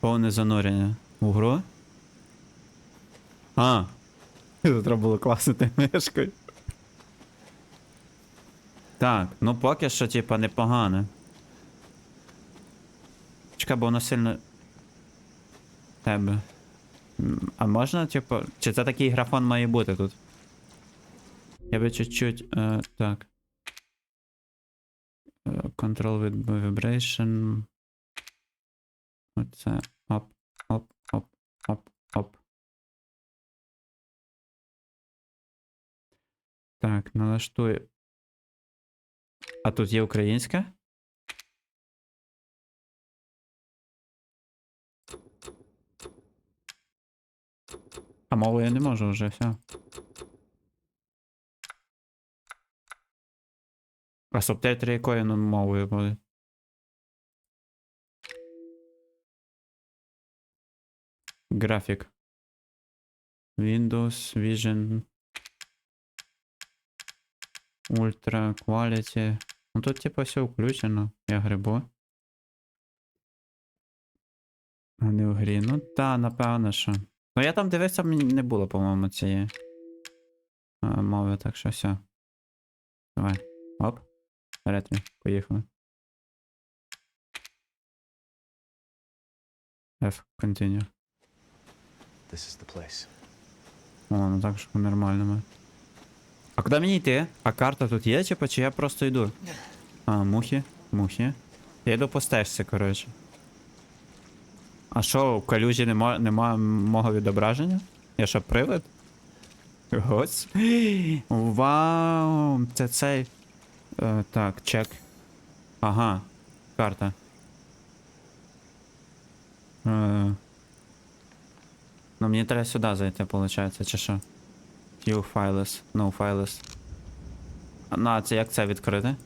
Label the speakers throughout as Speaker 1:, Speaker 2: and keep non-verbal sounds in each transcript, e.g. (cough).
Speaker 1: Повне занурення. У гру? А. Тут треба було класнути мишкою. Так, ну поки що, типа, непогано. Чекай, бо воно сильно. Тебе. А можна, типу. Чи це такий графон має бути тут? Я би чуть-чуть. Е, так. Е, Control with vibration. Оце. Оп, оп, оп, оп, оп. Так, налаштую. А тут є українська? А мову я не можу вже, все. А субтитри якою ну, мовою буде? Графік. Windows, Vision. Ultra Quality. Ну тут типа все включено. Я грибу. А не в грі. Ну та, напевно, що. Ну я там дивився, мені не було, по-моєму, цієї мови, так що все. Давай. Оп. Ретві, поїхали. F, continue.
Speaker 2: This is the place.
Speaker 1: О, ну так що нормально ми. А куди мені йти? А карта тут є, типа, чи я просто йду? А, мухи, мухи. Я йду по стежці, коротше. А що, в калюжі нема, нема мого відображення? Я що, привид? Ось. Вау! Це цей. Е, так, чек. Ага. Карта. Е, ну мені треба сюди зайти, виходить, чи що? View files, no files. А, Ну, а це як це відкрити?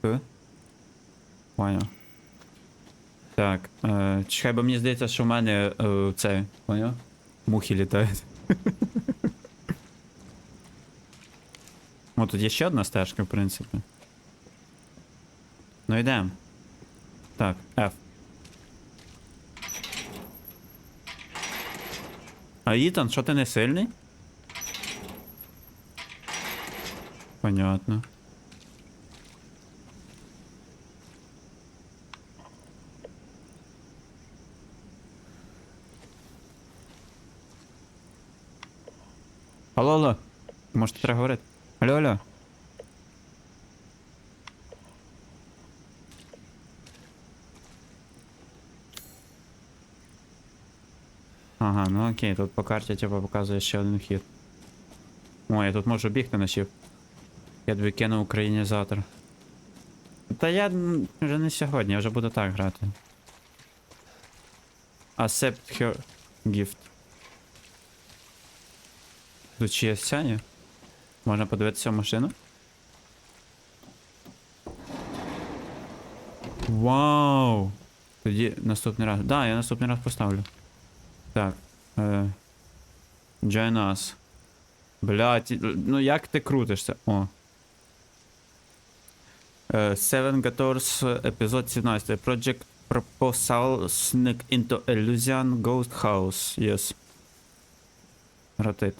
Speaker 1: Т? Понял. Так, е, чекай, бо мені здається, що в мене е, це, поняв? Мухи літають. О, тут є ще одна стежка, в принципі. Ну йдемо. Так, F. А Ітан, що ти не сильний? Понятно. Алло, алло. Може, треба говорити? Алло, алло. Ага, ну окей, тут по карті типа показує ще один хід. О, я тут можу бігти на щіп. Я тобі кину українізатор. Та я вже не сьогодні, я вже буду так грати. Accept her gift. Тут чи є сяні? Можна подивитися машину? Вау! Тоді наступний раз. Да, я наступний раз поставлю. Так. Е, join. Блять, ну як ти крутишся? О. Е, Seven Gators, епізод 17. Project Proposal Sneak into Illusion Ghost House. Yes. Rotate.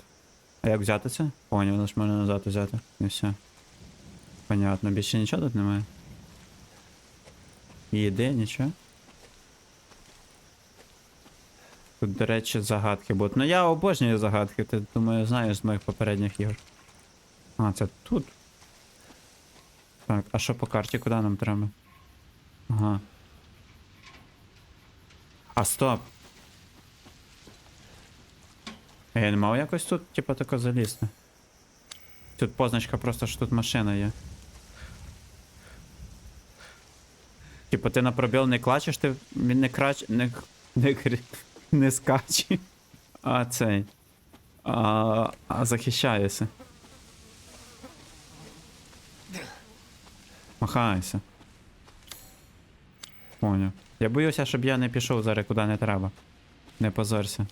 Speaker 1: А як взяти? Поняв, лише можна назад взяти. І все. Понятно, більше нічого тут немає. Їди, нічого. Тут, до речі, загадки будуть. Ну я обожнюю загадки, ти думаю, знаєш з моїх попередніх ігор. А, це тут. Так, а що по карті, куди нам треба? Ага. А стоп. Я не мав якось тут, типа, тако залізти. Тут позначка просто, що тут машина є. Типа ти на пробіл не клачеш, ти не крач. не, не, (laughs) не скаче. А цей. А, а захищається. Махайся. Поняв. Я боюся, щоб я не пішов зараз куди не треба. Не позорся.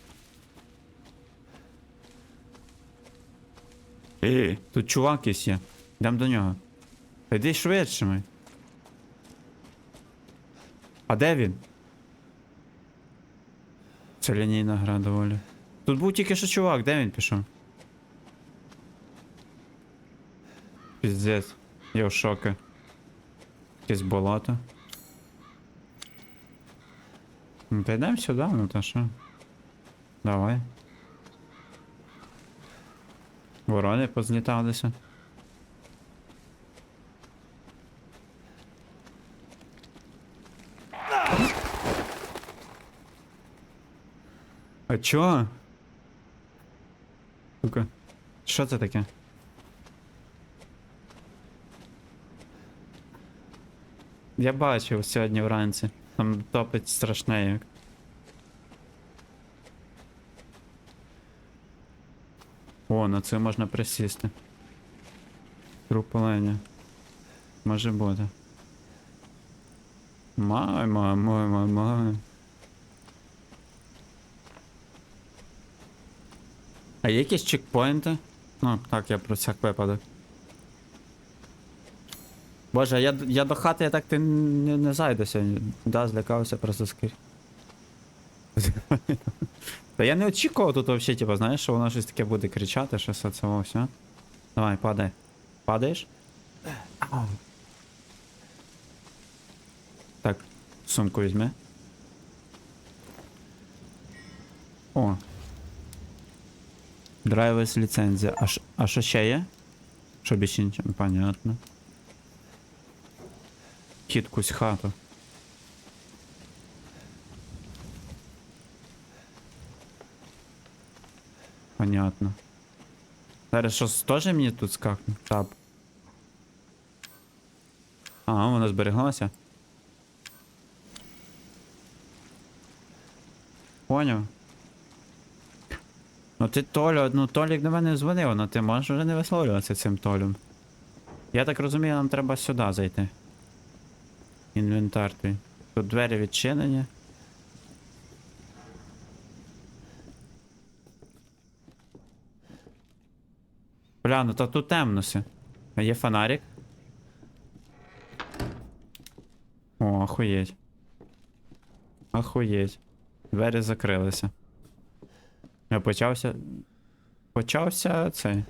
Speaker 1: Ей, тут чувак є. Йдемо до нього. Йди швидше ми. А де він? Це лінійна гра доволі. Тут був тільки що чувак, де він пішов? Піздець. Я в шокі. Якесь болото. Ну, та йдемо сюди, ну та що? Давай. Ворони позліталися. Чо? Сука. Що це таке? Я бачив сьогодні вранці. Там топить страшне як. О, на це можна присісти. Труп оленя. Може бути. Май, май, май, май, май. А є якісь чекпоінти? Ну, так, я про всяк випадок. Боже, я, я до хати я так ти не, не зайду сьогодні. Да, злякався просто скрізь. (laughs) Та я не очікував тут взагалі, типу, знаєш, що воно щось таке буде кричати, що все це все. Давай, падай. Падаєш? Ау. Так, сумку візьми. О. Драйвес ліцензія. А, а що ще є? Що більше Понятно. Хід кусь хату. Понятно. Зараз щось теж мені тут скакне? Тап. А, вона збереглася. Поняв. Ти Толю, ну Толік до мене дзвонив, ну ти можеш вже не висловлюватися цим Толем. Я так розумію, нам треба сюди зайти. Інвентар твій. Тут двері відчинені. Бля, ну то тут темно все. А є фонарик? О, охуєть. Охуєть. Двері закрилися. Я почався. Почався цей.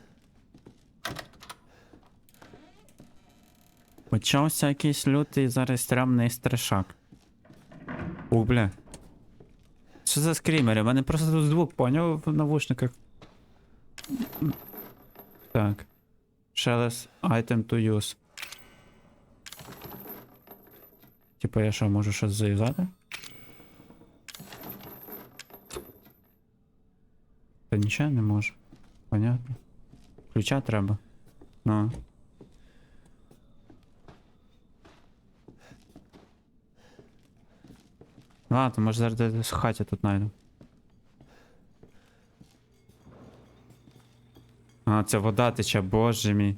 Speaker 1: Почався якийсь лютий зараз стрімний страшак. О, бля. Що за скрімери? У мене просто тут звук поняв в навушниках. Так. Шелес item to use. Типа я що, можу щось зав'язати? Та нічого не можу. Понятно. Ключа треба. Ну. Ладно, може зараз десь в хаті тут знайду. А, це вода тече, боже мій.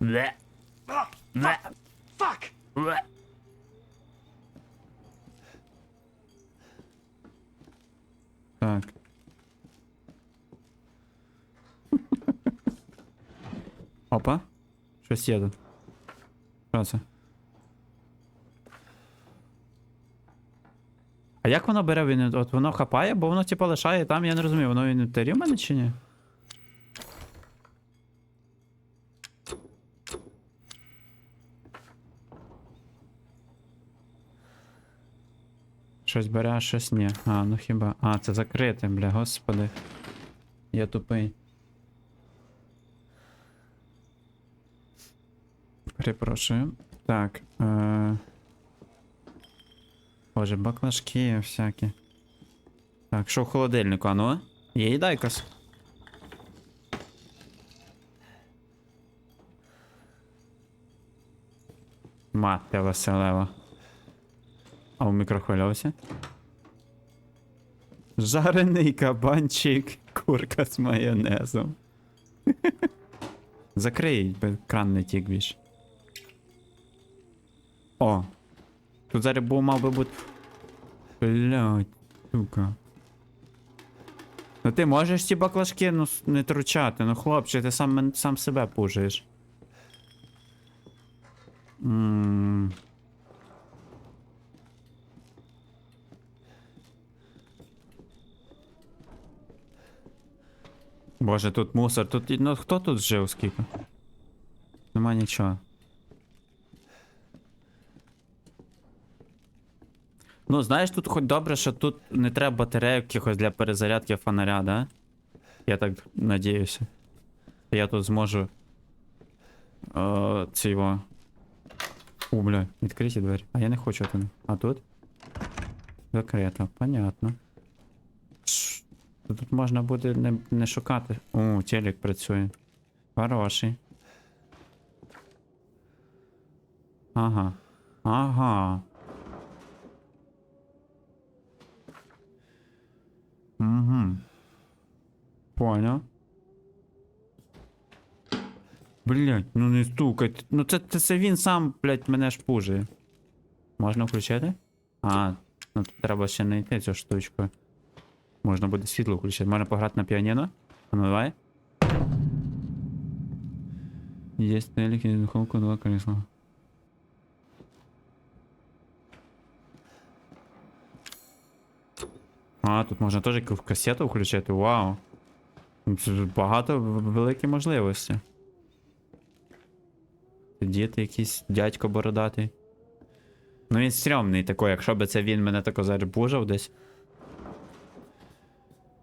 Speaker 1: Бле. Бле. Бле. Так. (laughs) Опа. Щось є тут. Що це? А як воно бере в інвент- От воно хапає, бо воно типу лишає там, я не розумію, воно в інвентарі в мене чи ні? Щось бере, а щось ні. А, ну хіба. А, це закрите, бля, господи. Я тупий. Перепрошую. Так. Е... Боже, баклажки всякі. Так, що в холодильнику, а ну? Є їда якась? Мати веселева. А у мікрохвильовці? Жарений кабанчик, курка з майонезом. (laughs) Закрий, кран не тік більше. О! Тут зараз був мав би бути. Блядь, сука. Ну ти можеш ці баклажки ну, не тручати, ну хлопче, ти сам, сам себе пужаєш. Ммм. Боже, тут мусор, тут. Ну хто тут жив скільки? Нема нічого. Ну, знаєш, тут хоч добре, що тут не треба батарейок якихось для перезарядки фонаря, да? Я так надіюся. Я тут зможу. Е, цього. У, бля, відкриті двері. А я не хочу. А тут? Закрито, понятно. Тут можна буде не, не шукати. О, телек працює. Хороший. Ага. Ага. Угу. Понял. Блять, ну не стукай. Ну це, це він сам, блять, мене ж пужає. Можна включити? А, ну тут треба ще знайти цю штучку. Можна буде світло включити. Можна пограти на піаніно? Ну давай. Є телек духовку, два крісла. А, тут можна теж касету включити, вау. Багато великі можливості. Діти якийсь дядько бородатий. Ну він стрьомний такий, якщо би це він мене тако зараз бужав десь.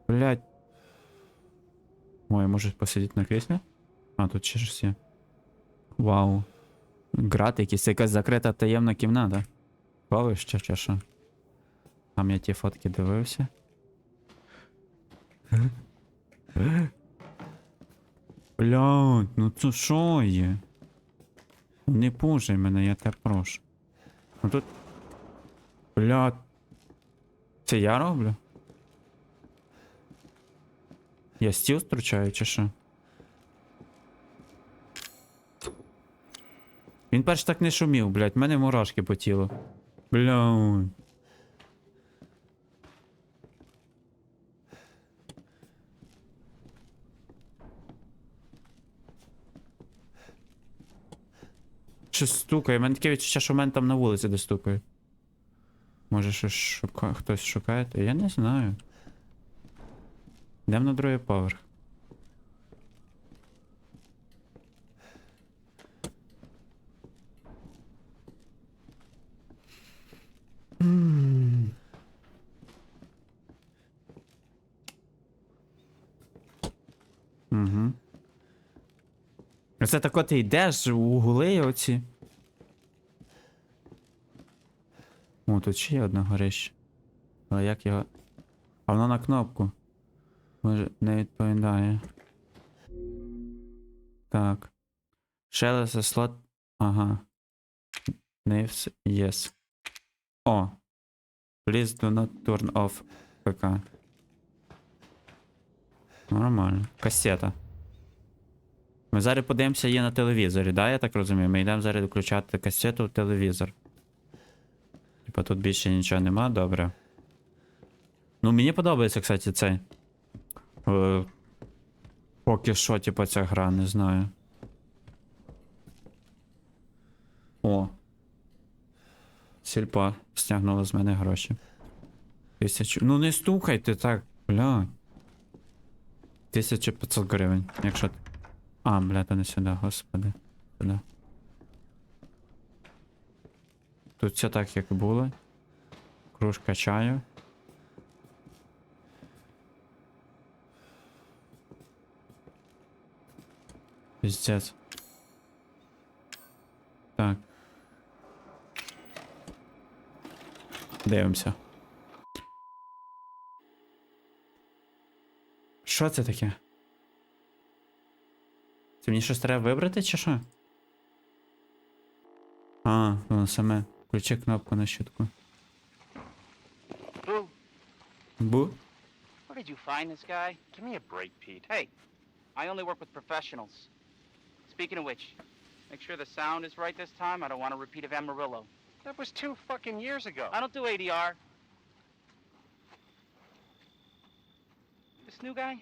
Speaker 1: Блять. Ой, може посидіти на кріслі? А, тут ще щось є. Вау. Грати якісь, це якась закрита таємна кімната. Бавище чи що? Там я ті фотки дивився. Блядь, ну це що є? Не пужай мене, я тебе прошу. Ну тут. Блядь. Це я роблю? Я стіл стручаю чи що? Він перш так не шумів, блядь, в мене мурашки по тілу. Блядь. Щось стукає, мене таке відчуття, що мене там на вулиці де стукає. Може щось шука... хтось шукає, я не знаю. Йдемо на другий поверх. Угу. Це тако ти йдеш у угли оці. О, тут ще є одне горище. Але як його. А воно на кнопку. Може, не відповідає. Так. Шелеса слот. Ага. Names, yes. О. Please do not turn off ПК. Нормально. Касета. Ми зараз подивимося її на телевізорі, да, я так розумію? Ми йдемо зараз включати касету в телевізор. Типа тут більше нічого нема, добре. Ну, мені подобається, кстати, цей. Е, поки що, типа, ця гра, не знаю. О. Сільпа стягнула з мене гроші. Тисячу. Ну не стукайте так, бля. 1500 гривень, якщо. А, бля, то не сюди, господи. Сюди. Тут все так, як було. Кружка чаю. Пиздец. Так. Дивимося. Що це таке? Це мені щось треба вибрати, чи що? А, воно саме. Включи кнопку на щитку.
Speaker 3: Boo,
Speaker 1: Бу?
Speaker 3: where did you find this guy?
Speaker 2: Give me a break, Pete.
Speaker 3: Hey, I only work with professionals. Speaking of which, make sure the sound is right this time. I don't want a repeat of Amarillo.
Speaker 2: That was two fucking years ago.
Speaker 3: I don't do ADR. This new guy,